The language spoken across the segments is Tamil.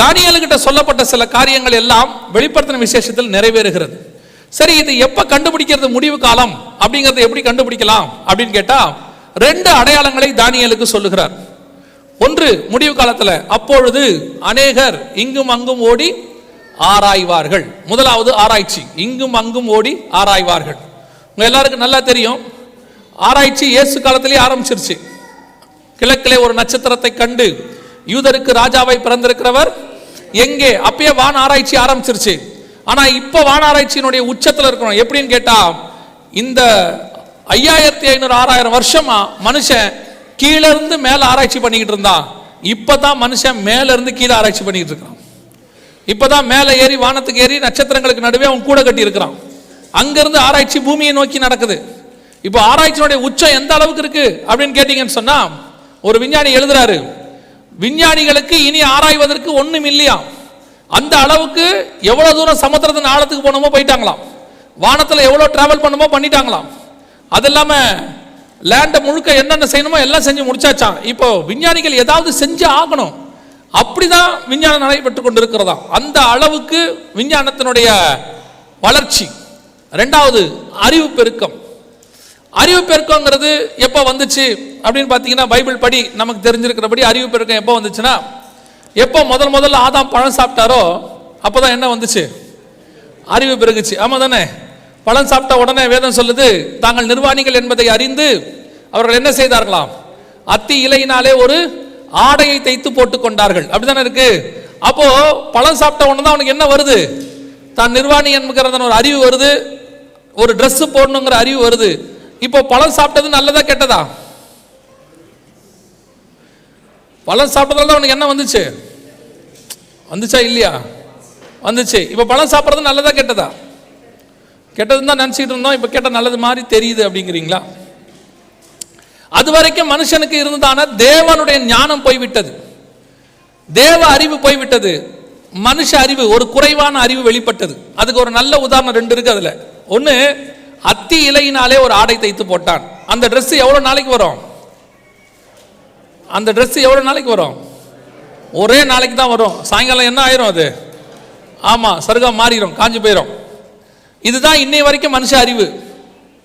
தானியலுக்கிட்ட சொல்லப்பட்ட சில காரியங்கள் எல்லாம் வெளிப்படுத்தின விசேஷத்தில் நிறைவேறுகிறது. சரி இது எப்போ கண்டுபிடிக்கிறது முடிவு காலம்? அப்படிங்கிறத எப்படி கண்டுபிடிக்கலாம்? அப்படின்னு கேட்டால் ரெண்டு அடையாளங்களை தானியலுக்கு சொல்லுகிறார். ஒன்று முடிவு காலத்தில் அப்பொழுது அநேகர் இங்கும் அங்கும் ஓடி ஆராய்வார்கள். முதலாவது ஆராய்ச்சி இங்கும் அங்கும் ஓடி ஆராய்வார்கள். உங்கள் எல்லாருக்கும் நல்லா தெரியும் ஆராய்ச்சி இயேசு காலத்திலேயே ஆரம்பிச்சிருச்சு. கிழக்கிலே ஒரு நட்சத்திரத்தை கண்டு யூதருக்கு ராஜாவை பிறந்திருக்கிறவர். எங்கே? அப்பயே வான் ஆராய்ச்சி ஆரம்பிச்சிருச்சு. ஆனா இப்ப வான ஆராய்ச்சியினுடைய உச்சத்துல இருக்கணும். எப்படின்னு கேட்டா இந்த ஐயாயிரத்தி ஐநூறு ஆறாயிரம் வருஷமா மனுஷன் கீழ இருந்து மேல ஆராய்ச்சி பண்ணிக்கிட்டு இருந்தான். இப்பதான் மனுஷன் மேல இருந்து கீழே ஆராய்ச்சி பண்ணிக்கிட்டு இருக்கான் இப்பதான் மேலே ஏறி வானத்துக்கு ஏறி நட்சத்திரங்களுக்கு நடுவே அவன் கூட கட்டி இருக்கிறான். அங்கிருந்து ஆராய்ச்சி பூமியை நோக்கி நடக்குது. இப்போ ஆராய்ச்சியினுடைய உச்சம் எந்த அளவுக்கு இருக்கு? அப்படின்னு கேட்டீங்கன்னு சொன்னா ஒரு விஞ்ஞானி எழுதுறாரு. விஞ்ஞானிகளுக்கு இனி ஆராய்வதற்கு ஒன்றும் இல்லையா? அந்த அளவுக்கு எவ்வளோ தூரம் சமுத்திரத்தின் ஆழத்துக்கு போனோமோ போயிட்டாங்களாம். வானத்தில் எவ்வளோ ட்ராவல் பண்ணுமோ பண்ணிட்டாங்களாம். அது இல்லாமல் லேண்டை முழுக்க என்னென்ன செய்யணுமோ எல்லாம் செஞ்சு முடிச்சாச்சான் இப்போ விஞ்ஞானிகள் ஏதாவது செஞ்சு ஆகணும். அப்படிதான் விஞ்ஞானம் நடைபெற்று கொண்டிருக்கிறதா? அந்த அளவுக்கு விஞ்ஞானத்தினுடைய வளர்ச்சி. ரெண்டாவது அறிவு பெருக்கம். அறிவு பெருக்கங்கிறது எப்போ வந்துச்சு அப்படின்னு பார்த்தீங்கன்னா பைபிள் படி நமக்கு தெரிஞ்சிருக்கிறபடி அறிவு பெருக்கம் எப்போ வந்துச்சுன்னா எப்போ முதல் முதல்ல ஆதாம் பழம் சாப்பிட்டாரோ அப்போதான் என்ன வந்துச்சு? அறிவு பெருகுச்சு. ஆமாம் தானே? பழம் சாப்பிட்ட உடனே வேதம் சொல்லுது தாங்கள் நிர்வாணிகள் என்பதை அறிந்து அவர்கள் என்ன செய்தார்களாம்? அத்தி இலையினாலே ஒரு ஆடையை தைத்து போட்டு கொண்டார்கள். அப்படிதானே இருக்கு? அப்போ பழம் சாப்பிட்ட உடனே தான் அவனுக்கு என்ன வருது? தான் நிர்வாணி என்கிறத ஒரு அறிவு வருது ஒரு ட்ரெஸ் போடணுங்கிற அறிவு வருது. இப்போ பழம் சாப்பிட்டது நல்லதா கெட்டதா? பழம் சாப்பிட்டதால தான் என்ன வந்துச்சு? வந்துச்சா இல்லையா? வந்துச்சு. இப்போ பழம் சாப்பிட்றது நல்லதா கெட்டதா? கெட்டதுன்னு தான் நினச்சிக்கிட்டு இருந்தோம். இப்போ கேட்டால் நல்லது மாதிரி தெரியுது அப்படிங்கிறீங்களா? அது வரைக்கும் மனுஷனுக்கு இருந்ததான தேவனுடைய ஞானம் போய்விட்டது. தேவ அறிவு போய்விட்டது. மனுஷ அறிவு ஒரு குறைவான அறிவு வெளிப்பட்டது. அதுக்கு ஒரு நல்ல உதாரணம் ரெண்டு இருக்கு அதுல. ஒன்று அத்தி இலையினாலே ஒரு ஆடை தைத்து போட்டான். அந்த ட்ரெஸ் எவ்வளோ நாளைக்கு வரும்? அந்த ட்ரெஸ் எவ்வளோ நாளைக்கு வரும்? ஒரே நாளைக்கு தான் வரும். சாயங்காலம் என்ன ஆயிரும் அது? ஆமாம் சருகம் மாறிடும் காஞ்சு போயிடும் இதுதான் இன்னை வரைக்கும் மனுஷ அறிவு.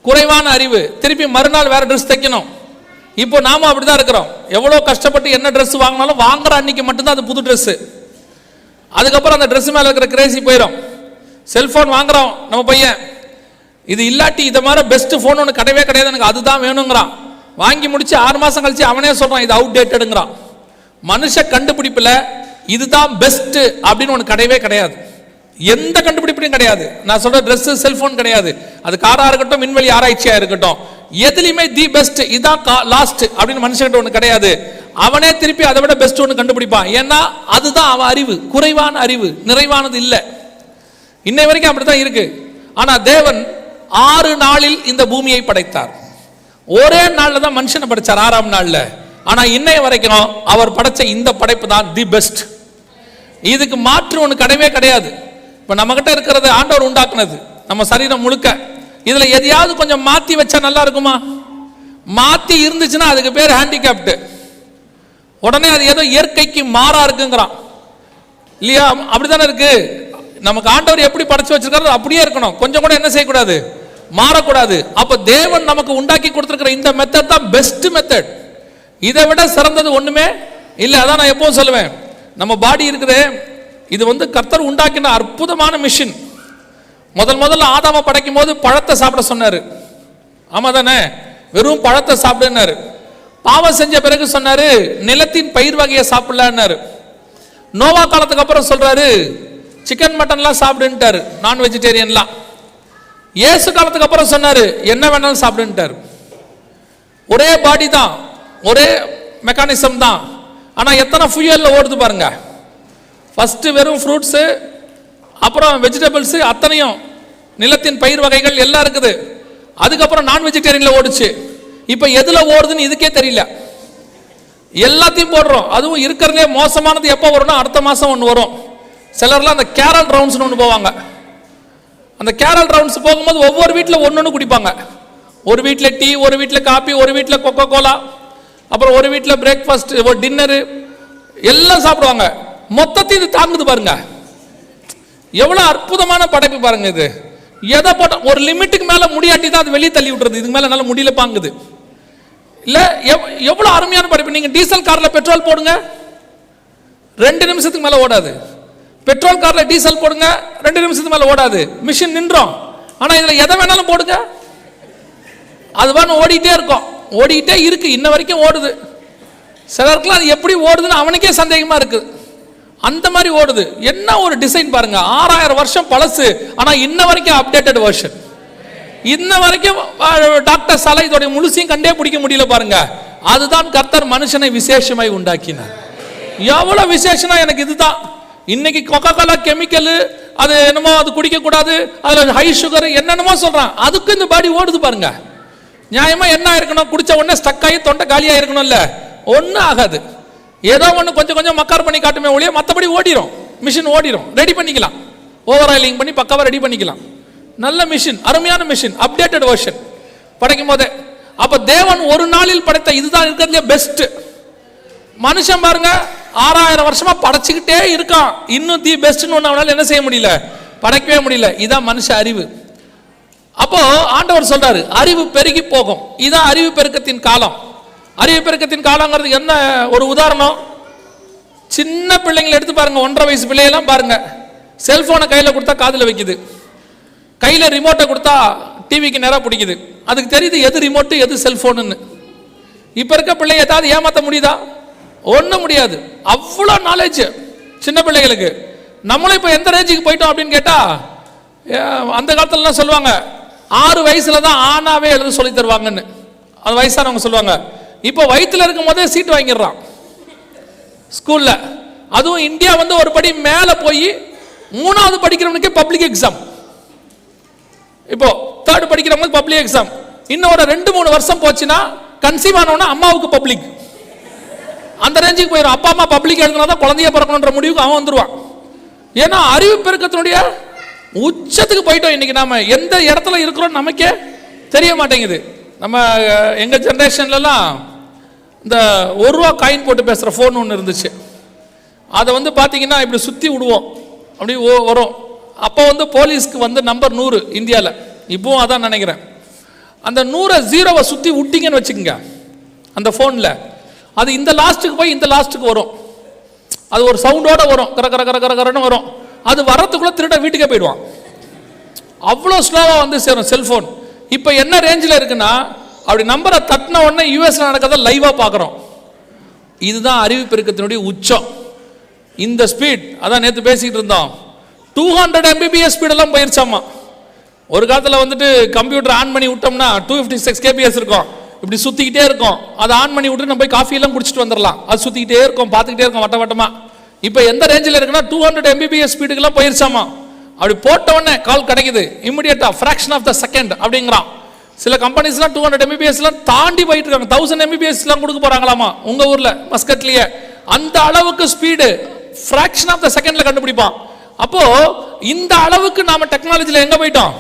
குறைவான அறிவு. திருப்பி மறுநாள் வேற ட்ரெஸ் தைக்கணும். இப்போ நாம அப்படிதான் இருக்கிறோம். எவ்வளோ கஷ்டப்பட்டு என்ன ட்ரெஸ் வாங்கினாலும் வாங்குற அன்னைக்கு மட்டும்தான் அது புது ட்ரெஸ்ஸு அதுக்கப்புறம் அந்த ட்ரெஸ் மேலே இருக்கிற கிரேசி போயிடும் செல்ஃபோன் வாங்குறோம் நம்ம பையன். இது இல்லாட்டி இதை மாதிரி பெஸ்ட் ஃபோன் ஒன்று கிடையவே கிடையாது. எனக்கு அதுதான் வேணுங்கிறான். வாங்கி முடிச்சு ஆறு மாசம் கழிச்சு அவனே சொல்றான் இது அவுட் டேட்டடுங்கிறான் மனுஷ கண்டுபிடிப்பில் இதுதான் பெஸ்ட் அப்படின்னு ஒன்று கிடையவே கிடையாது. எந்த கண்டுபிடிப்புலையும் கிடையாது. நான் சொல்ற ட்ரெஸ்ஸு செல்போன் கிடையாது. அது காரா இருக்கட்டும் விண்வெளி ஆராய்ச்சியா இருக்கட்டும். எதுலையுமே தி பெஸ்ட் இதான் லாஸ்ட் அப்படின்னு மனுஷன்கிட்ட ஒன்று கிடையாது. அவனே திருப்பி அதை விட பெஸ்ட் ஒன்று கண்டுபிடிப்பான். ஏன்னா அதுதான் அவன் அறிவு. குறைவான அறிவு. நிறைவானது இல்லை. இன்னை வரைக்கும் அப்படித்தான் இருக்கு. ஆனா தேவன் ஆறு நாளில் இந்த பூமியை படைத்தார். ஒரே நாளில் தான் மனுஷனை படைச்சார் ஆறாம் நாளில். ஆனால் இன்னைய வரைக்கும் அவர் படைச்ச இந்த படைப்பு தான் தி பெஸ்ட் இதுக்கு மாற்று ஒன்று கிடையவே கிடையாது. இப்போ நம்மகிட்ட இருக்கிறது ஆண்டவர் உண்டாக்குனது நம்ம சரீரம் முழுக்க. இதில் எதையாவது கொஞ்சம் மாற்றி வச்சா நல்லா இருக்குமா? மாற்றி இருந்துச்சுன்னா அதுக்கு பேர் ஹேண்டிகேப்டு உடனே அது ஏதோ இயற்கைக்கு மாறா இருக்குங்கிறான். இல்லையா? அப்படிதானே இருக்கு? நமக்கு ஆண்டவர் எப்படி படைச்சு வச்சிருக்காரோ அப்படியே இருக்கணும். கொஞ்சம் கூட என்ன செய்யக்கூடாது? மாறக்கூடாது. அப்ப தேவன் நமக்கு உண்டாக்கி கொடுத்திருக்கிற இந்த மெத்தட் தான் பெஸ்ட் மெத்தட் இதை விட சிறந்தது ஒண்ணுமே இல்லை அதான் நான் எப்பவும் சொல்லுவேன். நம்ம பாடி இருக்குதே இது வந்து கர்த்தர் உண்டாக்கின அற்புதமான மிஷின் முதல் முதல்ல ஆதாம படைக்கும் போது பழத்தை சாப்பிட சொன்னாரு. ஆமா தானே? வெறும் பழத்தை சாப்பிடுனாரு பாவம் செஞ்ச பிறகு சொன்னாரு நிலத்தின் பயிர் வகையை சாப்பிடலான்னாரு. நோவா காலத்துக்கு அப்புறம் சொல்றாரு சிக்கன் மட்டன்லாம் சாப்பிடுன்ட்டாரு நான் வெஜிடேரியன்லாம் இயேசு காலத்துக்கு அப்புறம் சொன்னார் என்ன வேணாலும் சாப்பிடுன்ட்டார். ஒரே பாடி தான் ஒரே மெக்கானிசம் தான். ஆனால் எத்தனை ஃபியூயலில் ஓடுது பாருங்க. ஃபஸ்ட்டு வெறும் ஃப்ரூட்ஸு அப்புறம் வெஜிடபிள்ஸு அத்தனையும் நிலத்தின் பயிர் வகைகள் எல்லாம் இருக்குது. அதுக்கப்புறம் நான் வெஜிடேரியனில் ஓடுச்சு. இப்போ எதில் ஓடுதுன்னு இதுக்கே தெரியல. எல்லாத்தையும் போடுறோம். அதுவும் இருக்கிறதுலே மோசமானது எப்போ வரும்னா அடுத்த மாதம் ஒன்று வரும். சிலர்லாம் அந்த கேரல் ரவுண்ட்ஸ்னு ஒன்று போவாங்க. அந்த கேரல் ரவுண்ட்ஸ் போகும்போது ஒவ்வொரு வீட்டில் ஒன்று ஒன்று குடிப்பாங்க. ஒரு வீட்டில் டீ ஒரு வீட்டில் காப்பி ஒரு வீட்டில் கொக்கோ கோலா அப்புறம் ஒரு வீட்டில் பிரேக்ஃபாஸ்ட் ஒரு டின்னரு எல்லாம் சாப்பிடுவாங்க. மொத்தத்தையும் இது தாங்குது பாருங்க. எவ்வளோ அற்புதமான படைப்பு பாருங்க இது. எதை போட்ட ஒரு லிமிட்டுக்கு மேலே முடியாட்டி தான் அது வெளியே தள்ளி விட்டுறது. இதுக்கு மேலே நல்ல முடியல பாங்குது. இல்லை எவ்- எவ்வளோ அருமையான படைப்பு. நீங்கள் டீசல் காரில் பெட்ரோல் போடுங்க. ரெண்டு நிமிஷத்துக்கு மேலே ஓடாது. பெட்ரோல் காரில் டீசல் போடுங்க ரெண்டு நிமிஷத்துக்கு மேலே ஓடாது. மிஷின் நின்றோம். ஆனால் இதில் எதை வேணாலும் போடுங்க. அது பாருங்க ஓடிட்டே இருக்கும். ஓடிக்கிட்டே இருக்குது இன்ன வரைக்கும் ஓடுது. சிலருக்குலாம் அது எப்படி ஓடுதுன்னு அவனுக்கே சந்தேகமாக இருக்குது அந்த மாதிரி ஓடுது. என்ன ஒரு டிசைன் பாருங்க. ஆறாயிரம் வருஷம் பழசு. ஆனால் இன்ன வரைக்கும் அப்டேட்டட் வெர்ஷன் இன்ன வரைக்கும் டாக்டர் சலை இதோடைய முழுசையும் கண்டே பிடிக்க முடியல பாருங்க. அதுதான் கர்த்தர் மனுஷனை விசேஷமாய் உண்டாக்கினார். எவ்வளவு விசேஷனா எனக்கு இதுதான். இன்னைக்கு கொக்கா கோலா கெமிக்கல் அது என்னமோ அது குடிக்கக்கூடாது அதில் ஹை சுகர் என்னென்னமோ சொல்கிறான் அதுக்கு இந்த பாடி ஓடுது பாருங்க. நியாயமாக என்ன இருக்கணும்? குடித்த உடனே ஸ்டக் ஆகி தொண்டை காலியாக இருக்கணும்ல. ஒன்றும் ஆகாது. ஏதோ ஒன்று கொஞ்சம் கொஞ்சம் மக்கார் பண்ணி காட்டுமே ஒழிய மற்றபடி ஓடிடும் மிஷின் ஓடிரும். ரெடி பண்ணிக்கலாம். ஓவர் ஆயிலிங் பண்ணி பக்காவாக ரெடி பண்ணிக்கலாம். நல்ல மிஷின் அருமையான மிஷின் அப்டேட்டட் வெர்ஷன் படைக்கும் போதே. அப்போ தேவன் ஒரு நாளில் படைத்த இதுதான் இருக்கிறதுலே பெஸ்ட்டு மனுஷன் பாருங்க ஆறாயிரம் வருஷமா படைச்சுக்கிட்டே இருக்கான். இன்னும் தி பெஸ்ட்னு ஒன்று அவனால என்ன செய்ய முடியல? படைக்கவே முடியல. இதான் மனுஷ அறிவு. அப்போ ஆண்டவர் சொல்றாரு அறிவு பெருகி போகும். இதான் அறிவு பெருக்கத்தின் காலம். அறிவு பெருக்கத்தின் காலங்கிறது என்ன ஒரு உதாரணம்? சின்ன பிள்ளைங்களை எடுத்து பாருங்க ஒன்றரை வயசு பிள்ளையெல்லாம் பாருங்க. செல்போனை கையில் கொடுத்தா காதில் வைக்குது. கையில் ரிமோட்டை கொடுத்தா டிவிக்கு நேராக பிடிக்குது. அதுக்கு தெரியுது எது ரிமோட்டு எது செல்போனுன்னு இப்போ இருக்க பிள்ளை ஏதாவது ஏமாற்ற முடியுதா? ஒண்ணும் முடியாது. அவ்வளோ நாலேஜ் சின்ன பிள்ளைகளுக்கு. நம்மளும் இப்போ எந்த ரேஞ்சுக்கு போயிட்டோம் அப்படின்னு கேட்டா அந்த காலத்துலலாம் சொல்லுவாங்க ஆறு வயசுல தான் ஆனாவே எழுத சொல்லி தருவாங்கன்னு. அது வயசானவங்க சொல்லுவாங்க. இப்போ வயிற்றில் இருக்கும் போதே சீட் வாங்கிடுறான். ஸ்கூல்ல. அதுவும் இந்தியா வந்து ஒரு படி மேலே போய் மூணாவது படிக்கிறவனுக்கே பப்ளிக் எக்ஸாம் இப்போ தேர்ட் படிக்கிறவங்களுக்கு பப்ளிக் எக்ஸாம் இன்னும் ஒரு ரெண்டு மூணு வருஷம் போச்சுன்னா கன்சீவ் ஆனவனா அம்மாவுக்கு பப்ளிக் அந்த ரேஞ்சுக்கு போயிடும் அப்பா அம்மா பப்ளிக் எழுதுனா தான் குழந்தைய பிறக்கணுன்ற முடிவுக்கு அவன் வந்துடுவான் ஏன்னா அறிவு பெருக்கத்தினுடைய உச்சத்துக்கு போயிட்டோம் இன்னைக்கு நாம. எந்த இடத்துல இருக்கிறோம் நமக்கே தெரிய மாட்டேங்குது. நம்ம எங்கள் எங்க இந்த ஒரு ரூபா காயின் போட்டு பேசுகிற ஃபோன் ஒன்று இருந்துச்சு. அதை வந்து பார்த்தீங்கன்னா இப்படி சுற்றி விடுவோம். அப்படி ஓ வரும். அப்போ வந்து போலீஸ்க்கு வந்து நம்பர் நூறு இந்தியாவில் இப்போவும் அதான் நினைக்கிறேன். அந்த நூறை ஜீரோவை சுற்றி விட்டிங்கன்னு வச்சுக்கோங்க. அந்த ஃபோனில் அது இந்த லாஸ்ட்டுக்கு போய் இந்த லாஸ்ட்டுக்கு வரும். அது ஒரு சவுண்டோட வரும். கர கர கர கர கரன்னு வரும். அது வரத்துக்குள்ளே திருட வீட்டுக்கே போயிடுவான். அவ்வளோ ஸ்லோவாக வந்து சேரும் செல்ஃபோன் இப்போ என்ன ரேஞ்சில் இருக்குன்னா அப்படி நம்பரை தட்டின உடனே யூஎஸில் நடக்கிறத லைவாக பார்க்குறோம். இதுதான் அறிவிப்பு இருக்கத்தினுடைய உச்சம். இந்த ஸ்பீட் அதான் நேற்று பேசிக்கிட்டு இருந்தோம். டூ ஹண்ட்ரட் எம்பிபிஎஸ் ஸ்பீடெல்லாம் போயிருச்சாமா. ஒரு காலத்தில் வந்துட்டு கம்ப்யூட்டர் ஆன் பண்ணி விட்டோம்னா டூ ஃபிஃப்டி சிக்ஸ் கேபிஎஸ் இருக்கும். இப்படி சுற்றிக்கிட்டே இருக்கும். அதை ஆன் பண்ணி விட்டு நம்ம போய் காஃபியெல்லாம் குடிச்சிட்டு வந்துடலாம் அது சுற்றிக்கிட்டே இருக்கும் பார்த்துக்கிட்டே இருக்கும் வட்ட வட்டமா. இப்போ எந்த ரேஞ்சில் இருக்குன்னா டூ ஹண்ட்ரட் எம்பிபிஎஸ் ஸ்பீடுக்கெல்லாம் போயிருச்சாமா? அப்படி போட்ட உடனே கால் கிடைக்குது. இமிடியேட்டா ஃப்ராக்ஷன் ஆஃப் த செகண்ட் அப்படிங்கிறான். சில கம்பெனிஸ்லாம் டூ ஹண்ட்ரட் எம்பிபிஎஸ்லாம் தாண்டி போயிட்டு இருக்காங்க. தௌசண்ட் எம்பிபிஎஸ்லாம் கொடுக்க போறாங்களாமா? உங்க ஊர்ல மஸ்கட்லயே அந்த அளவுக்கு ஸ்பீடு ஃப்ராக்ஷன் ஆஃப் த செகண்ட்ல கண்டுபிடிப்பான். அப்போ இந்த அளவுக்கு நாம டெக்னாலஜியில் எங்க போயிட்டோம்?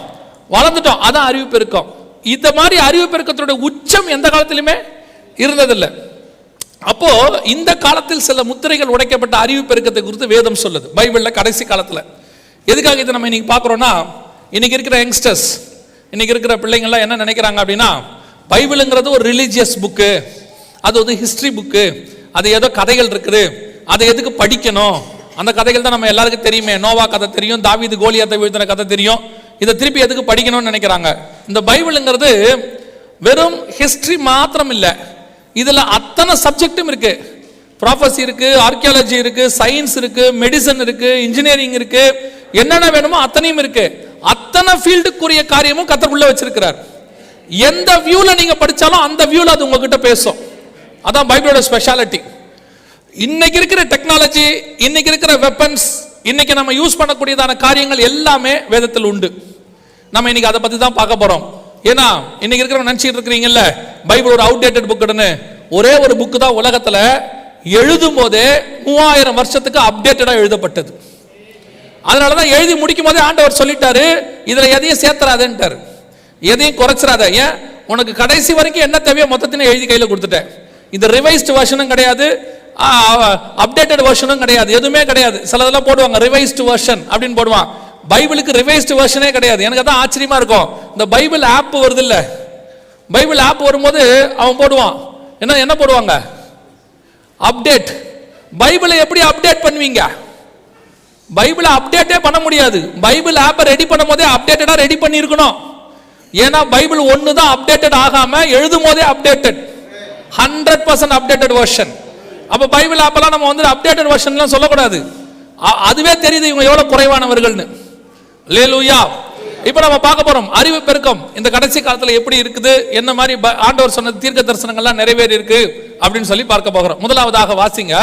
வளர்ந்துட்டோம். அதான் அறிவிப்பு இருக்கும் இந்த மாதிரி அறிவு பெருக்கத்தினுடைய உச்சம் எந்த காலத்திலுமே இருந்ததில்லை. அப்போ இந்த காலத்தில் சில முத்திரைகள் உடைக்கப்பட்ட அறிவு பெருக்கத்தை குறித்து வேதம் சொல்லுது பைபிளில் கடைசி காலத்தில். எதுக்காக இதை நம்ம இன்னைக்கு பார்க்குறோம்னா இன்னைக்கு இருக்கிற யங்ஸ்டர்ஸ் இன்னைக்கு இருக்கிற பிள்ளைங்கள்லாம் என்ன நினைக்கிறாங்க அப்படின்னா பைபிளுங்கிறது ஒரு ரிலீஜியஸ் புக்கு அது வந்து ஹிஸ்ட்ரி புக்கு அது ஏதோ கதைகள் இருக்குது அதை எதுக்கு படிக்கணும்? அந்த கதைகள் தான் நம்ம எல்லாருக்கும் தெரியுமே. நோவா கதை தெரியும் தாவிது கோலியாத்தை வீழ்த்தின கதை தெரியும். இதை திருப்பி எதுக்கு படிக்கணும்னு நினைக்கிறாங்க? இந்த பைபிளுங்கிறது வெறும் ஹிஸ்ட்ரி மாத்திரம் இல்லை இதில் அத்தனை சப்ஜெக்டும் இருக்கு. ப்ராஃபஸி இருக்கு ஆர்கியாலஜி இருக்கு சயின்ஸ் இருக்கு மெடிசன் இருக்கு இன்ஜினியரிங் இருக்கு. என்னென்ன வேணுமோ அத்தனையும் இருக்கு. அத்தனை ஃபீல்டுக்குரிய காரியமும் கத்தருக்குள்ள வச்சிருக்கிறார். எந்த வியூல நீங்க படிச்சாலும் அந்த வியூல அது உங்ககிட்ட பேசும். அதான் பைபிளோட ஸ்பெஷாலிட்டி இன்னைக்கு இருக்கிற டெக்னாலஜி இன்னைக்கு இருக்கிற வெப்பன்ஸ் இன்னைக்கு நம்ம யூஸ் பண்ணக்கூடியதான காரியங்கள் எல்லாமே வேதத்தில் உண்டு. நம்ம இன்னைக்கு அதை பத்தி தான் பார்க்க போறோம். ஏன்னா இன்னைக்கு இருக்கிறவங்க நினைச்சிட்டு இருக்கிறீங்கல்ல பைபிள் ஒரு அவுடேட்டட் புக்குன்னு ஒரே ஒரு புக்கு தான் உலகத்துல எழுதும் போதே மூவாயிரம் வருஷத்துக்கு அப்டேட்டடா எழுதப்பட்டது. அதனால தான் எழுதி முடிக்கும் போதே ஆண்டவர் சொல்லிட்டாரு இதுல எதையும் சேர்த்துறாதேன்ட்டாரு. எதையும் குறைச்சிடாத ஏன்? உனக்கு கடைசி வரைக்கும் என்ன தேவையோ மொத்தத்தினை எழுதி கையில் கொடுத்துட்டேன். இந்த ரிவைஸ்டு வருஷனும் கிடையாது. அப்டேட்டட் வருஷனும் கிடையாது. எதுவுமே கிடையாது. சிலதெல்லாம் போடுவாங்க ரிவைஸ்டு வருஷன் அப்படின்னு போடுவான். பைபிளுக்கு ரிவைஸ்டு வெர்ஷனே கிடையாது. எனக்கு அதான் ஆச்சரியமா இருக்கும். இந்த பைபிள் ஆப் வருது இல்லை பைபிள் ஆப் வரும்போது அவன் போடுவான். என்ன என்ன போடுவாங்க? அப்டேட் பைபிளை எப்படி அப்டேட் பண்ணுவீங்க? பைபிளை அப்டேட்டே பண்ண முடியாது. பைபிள் ஆப்பை ரெடி பண்ணும் போதே அப்டேட்டடாக ரெடி பண்ணியிருக்கணும். ஏன்னா பைபிள் ஒன்று தான் அப்டேட்டட் ஆகாம எழுதும் போதே updated hundred percent updated version அப்போ பைபிள் ஆப்பெல்லாம் நம்ம வந்து அப்டேட்டட் வெர்ஷன்லாம் சொல்லக்கூடாது. அ- அதுவே தெரியுது இவங்க எவ்வளோ குறைவானவர்கள்னு. லேலூயா இப்போ நம்ம பார்க்க போறோம் அறிவு பெருக்கம். இந்த கடைசி காலத்துல எப்படி இருக்குது? என்ன மாதிரி ஆண்டவர் சொன்ன தீர்க்க தரிசனங்கள்லாம் நிறைவேறி இருக்கு அப்படின்னு சொல்லி பார்க்க போகிறோம். முதலாவதாக வாசிங்க.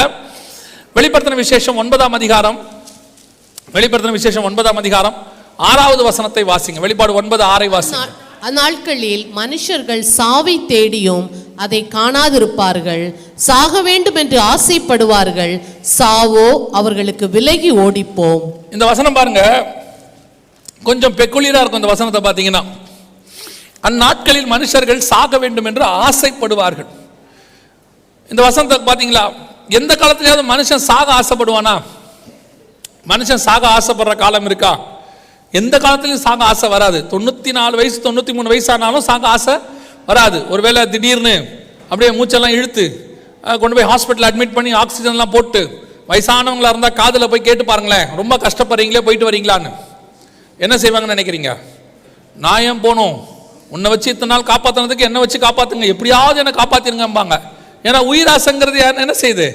வெளிப்படுத்தின விசேஷம் ஒன்பதாம் அதிகாரம். வெளிப்படுத்தின விசேஷம் ஒன்பதாம் அதிகாரம். ஆறாவது வசனத்தை வாசிங்க. வெளிப்பாடு ஒன்பது ஆறை வாசிங்க. அந்நாட்களில் மனுஷர்கள் சாவை தேடியும் அதை காணாதிருப்பார்கள். சாக வேண்டும் என்று ஆசைப்படுவார்கள். சாவோ அவர்களுக்கு விலகி ஓடிப்போம். இந்த வசனம் பாருங்க. கொஞ்சம் பெக்குலியராக இருக்கும் இந்த வசனத்தை பார்த்தீங்கன்னா. அந்நாட்களில் மனுஷர்கள் சாக வேண்டும் என்று ஆசைப்படுவார்கள். இந்த வசனத்தை பார்த்தீங்களா? எந்த காலத்திலேயாவது மனுஷன் சாக ஆசைப்படுவானா? மனுஷன் சாக ஆசைப்படுற காலம் இருக்கா? எந்த காலத்திலையும் சாக ஆசை வராது. தொண்ணூற்றி நாலு வயசு தொண்ணூற்றி மூணு வயசு ஆனாலும் சாக ஆசை வராது. ஒருவேளை திடீர்னு அப்படியே மூச்செல்லாம் இழுத்து கொண்டு போய் ஹாஸ்பிட்டல் அட்மிட் பண்ணி ஆக்சிஜன்லாம் போட்டு வயசானவங்களா இருந்தால் காதில் போய் கேட்டு பாருங்களேன். ரொம்ப கஷ்டப்படுறீங்களே போயிட்டு வரீங்களான்னு. என்ன செய்வாங்கன்னு நினைக்கிறீங்க? நான் ஏன் போகணும்? உன்னை வச்சு இத்தனை நாள் காப்பாற்றினதுக்கு என்னை வச்சு காப்பாற்றுங்க எப்படியாவது என்னை காப்பாற்றிருங்கம்பாங்க ஏன்னா உயிராசங்கிறது யார் என்ன செய்யுது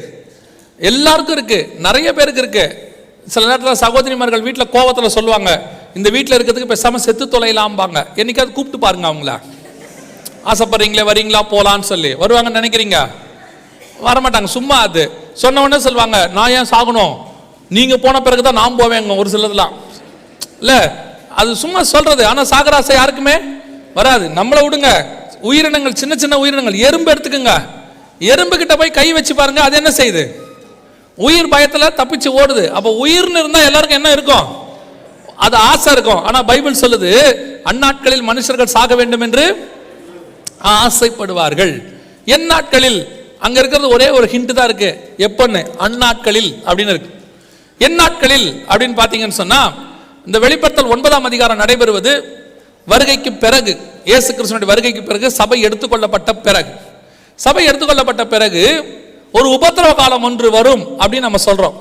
எல்லாருக்கும் இருக்குது நிறைய பேருக்கு இருக்குது சில நேரத்தில் சகோதரிமார்கள் வீட்டில் கோவத்தில் சொல்லுவாங்க. இந்த வீட்டில் இருக்கிறதுக்கு பேசாமல் செத்து தொலைலாம்பாங்க என்னைக்காவது கூப்பிட்டு பாருங்க அவங்கள. ஆசைப்படுறீங்களே வரீங்களா போகலான்னு சொல்லி. வருவாங்கன்னு நினைக்கிறீங்க? வரமாட்டாங்க. சும்மா அது. சொன்ன உடனே சொல்லுவாங்க நான் ஏன் சாகணும்? நீங்கள் போன பிறகு தான் நான் போவேங்க ஒரு சிலதுலாம் இல்லை அது சும்மா சொல்றது ஆனால் சாகராசை யாருக்குமே வராது. நம்மளை விடுங்க. உயிரினங்கள் சின்ன சின்ன உயிரினங்கள் எறும்பு எடுத்துக்கோங்க. எறும்பு கிட்ட போய் கை வச்சு பாருங்க அது என்ன செய்யுது? உயிர் பயத்தில் தப்பிச்சு ஓடுது. அப்போ உயிர்னு இருந்தால் எல்லாருக்கும் என்ன இருக்கும்? அது ஆசை இருக்கும். ஆனால் பைபிள் சொல்லுது அந்நாட்களில் மனுஷர்கள் சாக வேண்டும் என்று ஆசைப்படுவார்கள். என் நாட்களில் அங்க இருக்கிறது ஒரே ஒரு ஹிண்ட் தான் இருக்கு. எப்பன்னு? அந்நாட்களில் அப்படின்னு இருக்கு. என் நாட்களில் அப்படின்னு பார்த்தீங்கன்னு சொன்னா இந்த வெளிப்படுத்தல் ஒன்பதாம் அதிகாரம் நடைபெறுவது வருகைக்கு பிறகு இயேசு கிருஷ்ணனுடைய வருகைக்கு பிறகு சபை எடுத்துக்கொள்ளப்பட்ட பிறகு. சபை எடுத்துக்கொள்ளப்பட்ட பிறகு ஒரு உபத்திரவ காலம் ஒன்று வரும் அப்படின்னு நம்ம சொல்றோம்.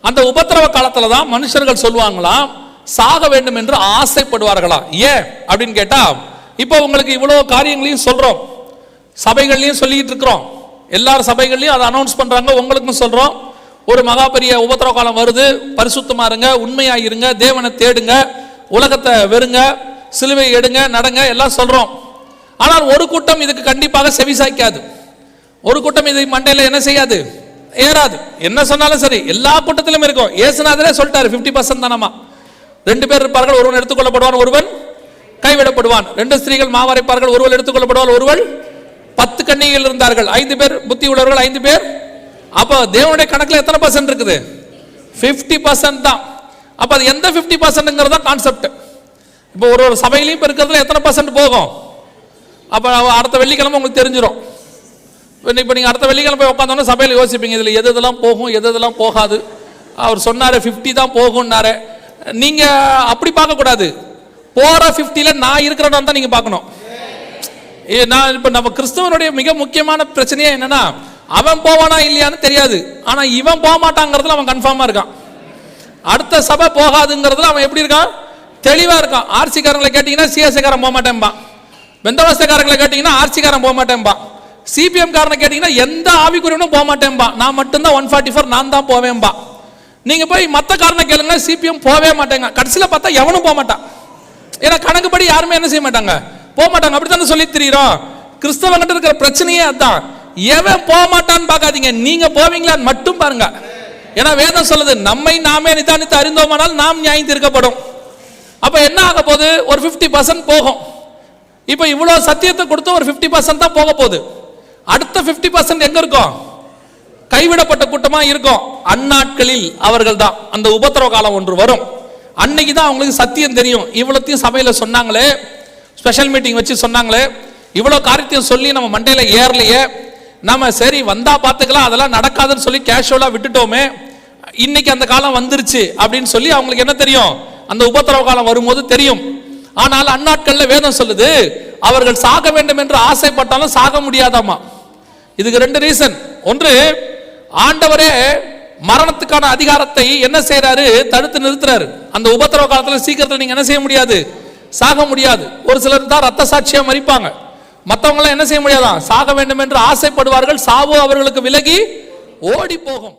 அந்த உபத்திரவ காலத்துல தான் மனுஷர்கள் சொல்லுவாங்களாம் சாக வேண்டும் என்று ஆசைப்படுவார்களாம் ஏன்? அப்படின்னு கேட்டா இப்போ உங்களுக்கு இவ்வளவு காரியங்களையும் சொல்றோம். சபைகள்லையும் சொல்லிக்கிட்டு இருக்கிறோம். எல்லார் சபைகள்லையும் அதை அனௌன்ஸ் பண்றாங்க உங்களுக்கும் சொல்றோம். ஒரு மகா பெரிய உபத்திரவ காலம் வருது. பரிசுத்தமா இருங்க உண்மையாக இருங்க தேவனை தேடுங்க உலகத்தை வெறுங்க சிலுவை எடுங்க நடங்க எல்லாம் சொல்கிறோம் ஆனால் ஒரு கூட்டம் இதுக்கு கண்டிப்பாக செவிசாய்க்காது. ஒரு கூட்டம் இது மண்டையில் என்ன செய்யாது? ஏறாது. என்ன சொன்னாலும் சரி எல்லா கூட்டத்திலும் இருக்கும். ஏசுநாதரே சொல்லிட்டாரு 50% பர்சன்ட் தானமா ரெண்டு பேர் இருப்பார்கள் ஒருவன் எடுத்துக்கொள்ளப்படுவான் ஒருவன் கைவிடப்படுவான். ரெண்டு ஸ்திரீகள் மாவரைப்பார்கள் ஒருவள் எடுத்துக்கொள்ளப்படுவாள் ஒருவள் பத்து கண்ணிகள் இருந்தார்கள். ஐந்து பேர் புத்தி உள்ளவர்கள் ஐந்து பேர் அப்போ தேவனுடைய கணக்கில் எத்தனை பர்சன்ட் இருக்குது? 50% பர்சன்ட் தான். அப்போ அது எந்த 50% பர்சன்ட்ங்கிறது தான் கான்செப்ட் இப்போ ஒரு ஒரு சபையிலையும் இப்போ இருக்கிறதுல எத்தனை பர்சன்ட் போகும்? அப்போ அடுத்த வெள்ளிக்கிழமை உங்களுக்கு தெரிஞ்சிடும் இப்போ நீங்கள் அடுத்த வெள்ளிக்கிழமை போய் உட்காந்தோன்னா சபையில் யோசிப்பீங்க இதில் எது எதெல்லாம் போகும் எது இதெல்லாம் போகாது. அவர் சொன்னார் 50 தான் போகும்னாரு. நீங்கள் அப்படி பார்க்கக்கூடாது போகிற ஃபிஃப்டியில் நான் இருக்கிறேன்னு தான் நீங்கள் பார்க்கணும். ஏ, நான் இப்போ நம்ம கிறிஸ்தவனுடைய மிக முக்கியமான பிரச்சனையே என்னென்னா அவன் போவானா இல்லையான்னு தெரியாது. ஆனால் இவன் போக மாட்டாங்கிறதுல அவன் கன்ஃபார்மாக இருக்கான். அடுத்த சபை போகாதுங்கிறதுல அவன் எப்படி இருக்கான்? தெளிவாக இருக்கான். ஆர்சிக்காரங்களை கேட்டிங்கன்னா சிஎஸ்சிக்காரன் போக மாட்டேன்பான் வெந்தவஸ்தக்காரங்களை கேட்டிங்கன்னா ஆர்சிக்காரன் போக மாட்டேன்பான் சிபிஎம் காரனை கேட்டிங்கன்னா எந்த ஆவிக்குரியனும் போக மாட்டேன்பா நான் மட்டும்தான் ஒன் ஃபார்ட்டி ஃபோர் நான் தான் போவேன்பா. நீங்கள் போய் மற்ற காரனை கேளுங்க சிபிஎம் போவே மாட்டேங்க. கடைசியில் பார்த்தா எவனும் போக மாட்டான் ஏன்னா கணக்குப்படி யாருமே என்ன செய்ய மாட்டாங்க? போக மாட்டாங்க அப்படித்தானே சொல்லி தெரியுறோம் கிறிஸ்தவங்கிட்ட இருக்கிற பிரச்சனையே அதான். எவன் போக மாட்டான்னு பார்க்காதீங்க. நீங்க போவீங்களான்னு மட்டும் பாருங்க. ஏன்னா வேதம் சொல்லுது நம்மை நாமே நிதானித்து அறிந்தோமானால் நாம் நியாயம் தீர்க்கப்படும் அப்ப என்ன ஆக போகுது? ஒரு 50% பர்சன்ட் போகும். இப்போ இவ்வளவு சத்தியத்தை கொடுத்து ஒரு 50% பர்சன்ட் தான் போக போகுது. அடுத்த 50% பர்சன்ட் எங்க இருக்கும்? கைவிடப்பட்ட கூட்டமா இருக்கும். அந்நாட்களில் அவர்கள் தான். அந்த உபத்திரவ காலம் ஒன்று வரும். அன்னைக்கு தான் அவங்களுக்கு சத்தியம் தெரியும். இவ்வளோத்தையும் சபையில் சொன்னாங்களே. ஸ்பெஷல் மீட்டிங் வச்சு சொன்னாங்களே. இவ்வளோ காரியத்தையும் சொல்லி நம்ம மண்டையில் ஏறலையே. நம்ம சரி வந்தா பார்த்துக்கலாம் அதெல்லாம் நடக்காதுன்னு சொல்லி கேஷுவலாக விட்டுட்டோமே. இன்னைக்கு அந்த காலம் வந்துருச்சு அப்படின்னு சொல்லி அவங்களுக்கு என்ன தெரியும்? அந்த உபத்திரவ காலம் வரும்போது தெரியும். ஆனால் அந்நாட்கள்ல வேதம் சொல்லுது அவர்கள் சாக வேண்டும் என்று ஆசைப்பட்டாலும் சாக முடியாதாமா? இதுக்கு ரெண்டு ரீசன் ஒன்று ஆண்டவரே மரணத்துக்கான அதிகாரத்தை என்ன செய்யறாரு தடுத்து நிறுத்துறாரு. அந்த உபத்திரவ காலத்தில் சீக்கிரத்தில் நீங்க என்ன செய்ய முடியாது? சாக முடியாது. ஒரு சிலர் தான் ரத்த சாட்சியா மறிப்பாங்க மற்றவங்களாம் என்ன செய்ய முடியாதான். சாக வேண்டும் என்று ஆசைப்படுவார்கள். சாவு அவர்களுக்கு விலகி ஓடி போகும்